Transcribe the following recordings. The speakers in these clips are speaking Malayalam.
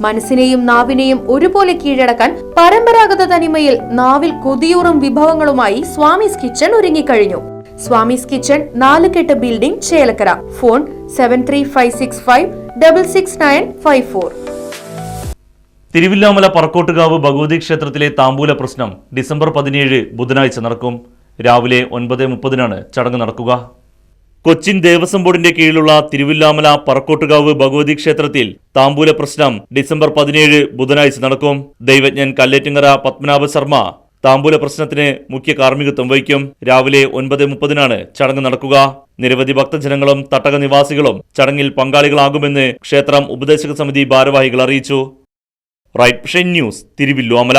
മനസ്സിനെയും നാവിനെയും ഒരുപോലെ കീഴടക്കാൻ പരമ്പരാഗത തനിമയിൽ നാവിൽ കൊതിയൂറും വിഭവങ്ങളുമായി സ്വാമിസ് കിച്ചൺ ഒരുങ്ങിക്കഴിഞ്ഞു. Swami's kitchen Nalukettu building Chelakkara. Phone seven three five six five double six nine five four Thiruvilwamala Parakkottukavu Bhagavathi ക്ഷേത്രത്തിലെ താമ്പൂല പ്രശ്നം ഡിസംബർ പതിനേഴ് ബുധനാഴ്ച നടക്കും. രാവിലെ ഒൻപത് മുപ്പതിനാണ് ചടങ്ങ് നടക്കുക. കൊച്ചിൻ ദേവസ്വം ബോർഡിന്റെ കീഴിലുള്ള തിരുവില്ലാമല പറക്കോട്ടുകാവ് ഭഗവതി ക്ഷേത്രത്തിൽ താമ്പൂല പ്രശ്നം ഡിസംബർ പതിനേഴ് ബുധനാഴ്ച നടക്കും. ദൈവജ്ഞൻ കല്ലേറ്റിങ്ങറ പത്മനാഭ ശർമ്മ താമ്പൂല പ്രശ്നത്തിന് മുഖ്യ കാർമ്മികത്വം വഹിക്കും. രാവിലെ ഒൻപത് മുപ്പതിനാണ് ചടങ്ങ് നടക്കുക. നിരവധി ഭക്തജനങ്ങളും തട്ടക നിവാസികളും ചടങ്ങിൽ പങ്കാളികളാകുമെന്ന് ക്ഷേത്രം ഉപദേശക സമിതി ഭാരവാഹികൾ അറിയിച്ചു. Right news Thiruvilwamala.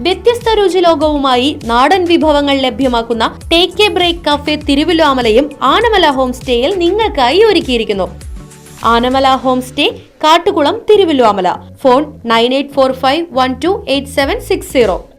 വ്യത്യസ്ത രുചിലോകവുമായി നാടൻ വിഭവങ്ങൾ ലഭ്യമാക്കുന്ന ടേക്ക് എ ബ്രേക്ക് കഫേ തിരുവിലാമലയും ആനമല ഹോം സ്റ്റേയിൽ നിങ്ങൾക്കായി ഒരുക്കിയിരിക്കുന്നു. Anamala home stay Kattukulam Thiruvilwamala phone nine eight four five one two eight seven six zero.